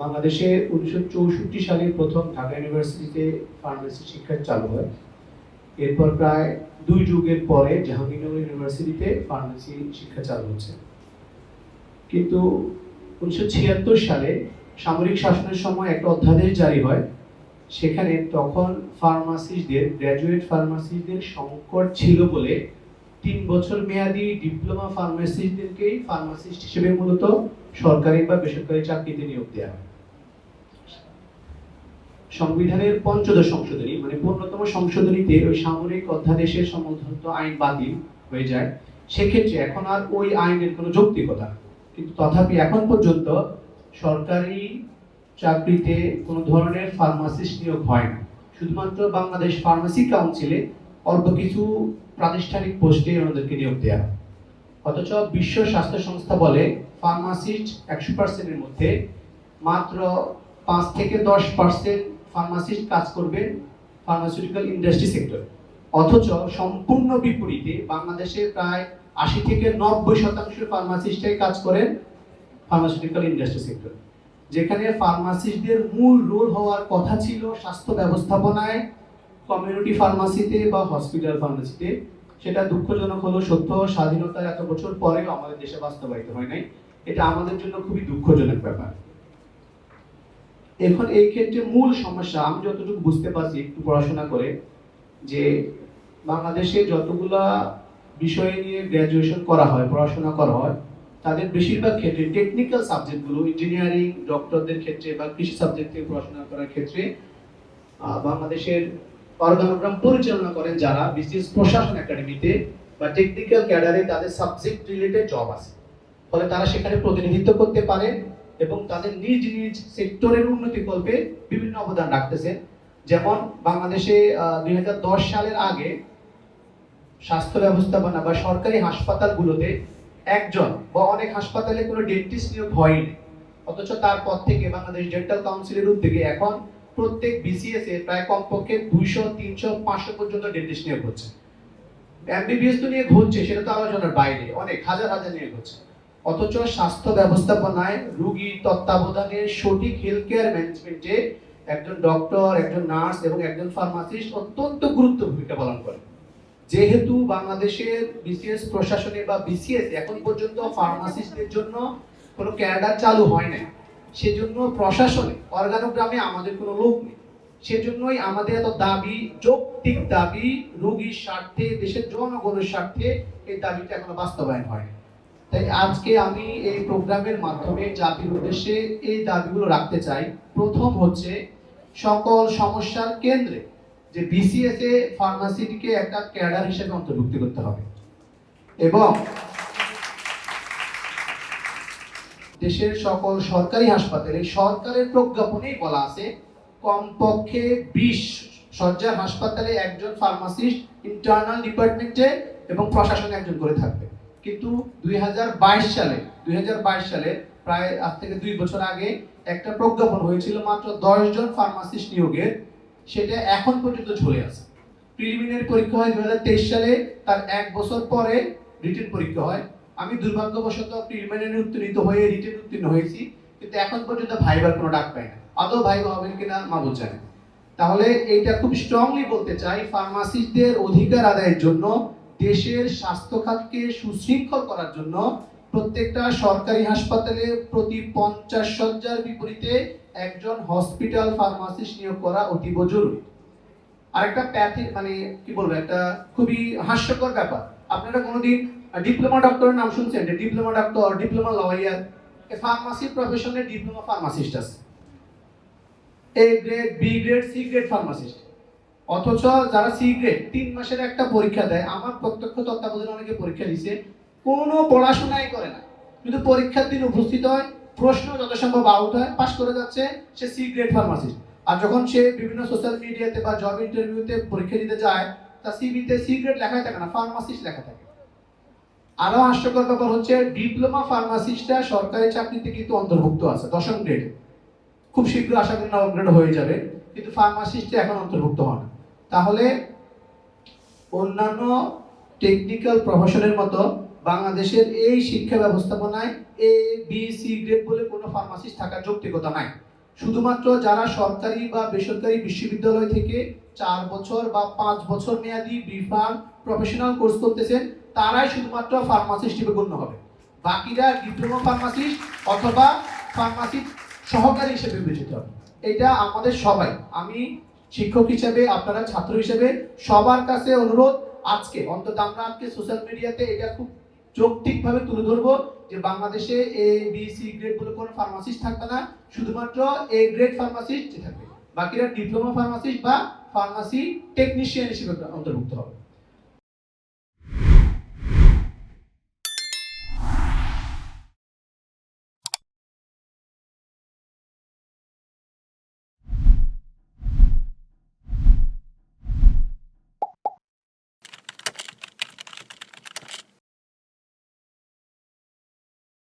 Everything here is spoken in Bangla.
বাংলাদেশে উনিশশো চৌষট্টি সালে প্রথম ঢাকা ইউনিভার্সিটিতে ফার্মেসি শিক্ষা চালু হয়। এরপর প্রায় দুই যুগের পরে জাহাঙ্গীরনগর ইউনিভার্সিটিতে ফার্মেসি শিক্ষা চালু হচ্ছে। কিন্তু উনিশশো ছিয়াত্তর সালে সামরিক শাসনের সময় একটা অধ্যাদেশ জারি হয়। সেখানে তখন ফার্মাসিস্টদের, গ্র্যাজুয়েট ফার্মাসিস্টদের সংকট ছিল বলে তিন বছর মেয়াদি ডিপ্লোমা ফার্মাসিস্টদেরকেই ফার্মাসিস্ট হিসেবে মূলত সরকারি বা বেসরকারি চাকরিতে নিয়োগ দেওয়া হয়। সংবিধানের পঞ্চদশ সংশোধনী মানে পূর্ণতম সংশোধনীতে ওই সামরিক অধ্যাদেশের সম্বন্ধ আইন বাতিল হয়ে যায়। সেক্ষেত্রে এখন আর ওই আইনের কোনো যৌক্তিকতা কিন্তু তথাপি এখন পর্যন্ত সরকারি চাকরিতে কোনো ধরনের ফার্মাসিস্ট নিয়োগ হয় না। শুধুমাত্র বাংলাদেশ ফার্মাসি কাউন্সিলে অল্প কিছু প্রাতিষ্ঠানিক পোস্টে ওনাদেরকে নিয়োগ দেওয়া। অথচ বিশ্ব স্বাস্থ্য সংস্থা বলে ফার্মাসিস্ট একশো পার্সেন্টের মধ্যে মাত্র পাঁচ থেকে দশ পার্সেন্ট ফার্মাসিস্ট কাজ করবে ফার্মাসিউটিক্যাল ইন্ডাস্ট্রি সেক্টর অথচ সম্পূর্ণ বিপরীতে বাংলাদেশে প্রায় আশি থেকে নব্বই শতাংশ ফার্মাসিস্টরাই কাজ করেন ফার্মাসিউটিক্যাল ইন্ডাস্ট্রি সেক্টর যেখানে ফার্মাসিস্টদের মূল রোল হওয়ার কথা ছিল স্বাস্থ্য ব্যবস্থাপনায় কমিউনিটি ফার্মাসিতে বা হসপিটাল ফার্মাসিতে সেটা দুঃখজনক হলো, সত্য স্বাধীনতার এত বছর পরেও আমাদের দেশে বাস্তবায়িত হয় নাই। এটা আমাদের জন্য খুবই দুঃখজনক ব্যাপার। এখন এই ক্ষেত্রে মূল সমস্যা, আমি যতটুকু বুঝতে পারছি একটু পড়াশোনা করে, যে বাংলাদেশে যতগুলা বিষয় নিয়ে গ্র্যাজুয়েশন করা হয়, পড়াশোনা করা হয়, তাদের বেশিরভাগ ক্ষেত্রে টেকনিক্যাল সাবজেক্টগুলো ইঞ্জিনিয়ারিং ডক্টরদের ক্ষেত্রে বা কৃষি সাবজেক্ট থেকে পড়াশোনা করার ক্ষেত্রে বাংলাদেশের অর্গানোগ্রাম পরিচালনা করেন যারা বিসিএস প্রশাসন একাডেমিতে বা টেকনিক্যাল ক্যাডারে তাদের সাবজেক্ট রিলেটেড জব আছে। ফলে তারা সেখানে প্রতিনিধিত্ব করতে পারেন এবং তাদের নিজ নিজ সেক্টরের উন্নতি কল্পে বিভিন্ন অবদান রাখতেছেন যেমন বাংলাদেশে দুই হাজার দশ সালের আগে স্বাস্থ্য ব্যবস্থাপনা বা সরকারি হাসপাতালগুলোতে একজন বা অনেক হাসপাতালে কোনো ডেন্টিস্ট নিয়োগ হয়নি। অথচ তারপর থেকে বাংলাদেশ ডেন্টাল কাউন্সিলের উদ্যোগে এখন প্রত্যেক বিসিএস এ প্রায় কমপক্ষে দুইশো, তিনশো, পাঁচশো পর্যন্ত ডেন্টিস্ট নিয়োগ হচ্ছে। এমবিবিএস তো নিয়ে ঘুরছে, সেটা তো আলোচনার বাইরে। অনেক, হাজার হাজার নিয়োগ হচ্ছে। অথচ স্বাস্থ্য ব্যবস্থাপনায় রোগী তত্ত্বাবধানে সঠিক হেলথ কেয়ার ম্যানেজমেন্টে একজন ডক্টর একজন নার্স এবং একজন ফার্মাসিস্ট অত্যন্ত গুরুত্ব ভূমিকা পালন করে। যেহেতু বাংলাদেশের বিসিএস প্রশাসনে বা বিসিএস এখন পর্যন্ত ফার্মাসিস্টদের জন্য কোনো ক্যাডার চালু হয় নাই, সেজন্য প্রশাসনে অর্গানোগ্রামে আমাদের কোনো লোক নেই। সেজন্যই আমাদের এত দাবি, যৌক্তিক দাবি, রোগীর স্বার্থে, দেশের জনগণের স্বার্থে এই দাবিটা এখনও বাস্তবায়ন হয়নি। তাই আজকে আমি এই প্রোগ্রামের মাধ্যমে জাতির উদ্দেশ্যে এই দাবিগুলো রাখতে চাই। প্রথম হচ্ছে, সকল সমস্যার কেন্দ্রে যে বিসিএস এ ফার্মাসিটিকে একটা ক্যাডার হিসেবে অন্তর্ভুক্ত করতে হবে। এবং দেশের সকল সরকারি হাসপাতালে সরকারের প্রজ্ঞাপনেই বলা আছে, কমপক্ষে বিশ সজ্জার হাসপাতালে একজন ফার্মাসিস্ট ইন্টারনাল ডিপার্টমেন্টে এবং প্রশাসনে একজন করে থাকবে। কিন্তু দুই হাজার বাইশ সালে, দুই হাজার বাইশ সালে প্রায় আজ থেকে দুই বছর আগে একটা প্রজ্ঞাপন হয়েছিল মাত্র দশ জন ফার্মাসিস্ট নিয়োগের, সেটা এখন পর্যন্ত ঝুলে আছে। প্রিলিমিনারি পরীক্ষা হয় দুই হাজার তেইশ সালে, তার এক বছর পরে রিটেন পরীক্ষা হয়। আমি দুর্ভাগ্যবশত প্রিলিমিনারি উত্তীর্ণ হয়ে রিটেন উত্তীর্ণ হয়েছি, কিন্তু এখন পর্যন্ত ভাইবার কোনো ডাক পাই না। আদৌ ভাইবা হবেন কিনা মাবুল জানে। তাহলে এইটা খুব স্ট্রংলি বলতে চাই ফার্মাসিস্টদের অধিকার আদায়ের জন্য দেশের স্বাস্থ্য খাতকে সুশৃঙ্খল করার জন্য প্রত্যেকটা সরকারি হাসপাতালে প্রতি পঞ্চাশ শয্যার বিপরীতে একজন হসপিটাল ফার্মাসিস্ট নিয়োগ করা অতীব জরুরি। আরেকটা প্যাথি মানে কি বলব, একটা খুবই হাস্যকর ব্যাপার। আপনারা কোনোদিন ডিপ্লোমা ডক্টরের নাম শুনছেন? Diploma doctor, diploma lawyer pharmacy প্রফেশনে ডিপ্লোমা ফার্মাসিস্ট আছে। A grade B grade C grade pharmacist. অথচ যারা সি গ্রেড তিন মাসের একটা পরীক্ষা দেয়, আমার প্রত্যক্ষ তত্ত্বাবধানে অনেকে পরীক্ষা দিছে, কোনো পড়াশোনাই করে না। কিন্তু পরীক্ষার দিন উপস্থিত হয়, প্রশ্ন যত সম্ভব আউট হয় পাশ করে যাচ্ছে সে সি গ্রেড ফার্মাসিস্ট আর যখন সে বিভিন্ন সোশ্যাল মিডিয়াতে বা জব ইন্টারভিউতে পরীক্ষা দিতে যায়, তার সিভিতে সি গ্রেড লেখাই থাকে না ফার্মাসিস্ট লেখা থাকে। আরও হাস্যকর ব্যাপার হচ্ছে ডিপ্লোমা ফার্মাসিস্টরা সরকারি চাকরিতে কিন্তু অন্তর্ভুক্ত আছে, দশম গ্রেড খুব শীঘ্র আশা করি নবম গ্রেড হয়ে যাবে, কিন্তু ফার্মাসিস্টে এখন অন্তর্ভুক্ত হয় না। তাহলে অন্যান্য টেকনিক্যাল প্রফেশনের মতো বাংলাদেশের এই শিক্ষা ব্যবস্থাপনায় এ বি সি গ্রেড বলে কোনো ফার্মাসিস্ট থাকার যৌক্তিকতা নাই। শুধুমাত্র যারা সরকারি বা বেসরকারি বিশ্ববিদ্যালয় থেকে চার বছর বা পাঁচ বছর মেয়াদি বিফার্ম প্রফেশনাল কোর্স করতেছেন, তারাই শুধুমাত্র ফার্মাসিস্ট হিসেবে গণ্য হবে। বাকিরা ডিপ্লোমা ফার্মাসিস্ট অথবা ফার্মাসি সহকারী হিসেবে বিবেচিত হবে। এটা আমাদের সবাই, আমি শিক্ষক হিসেবে, আপনারা ছাত্র হিসেবে সবার কাছে অনুরোধ, আজকে, অন্তত আমরা আজকে সোশ্যাল মিডিয়াতে এটা খুব যৌক্তিকভাবে তুলে ধরবো যে বাংলাদেশে এ বি সি গ্রেড বলে কোনো ফার্মাসিস্ট থাকবে না, শুধুমাত্র এ গ্রেড ফার্মাসিস্ট থাকবে। বাকিরা ডিপ্লোমা ফার্মাসিস্ট বা ফার্মাসি টেকনিশিয়ান হিসেবে অন্তর্ভুক্ত হবে।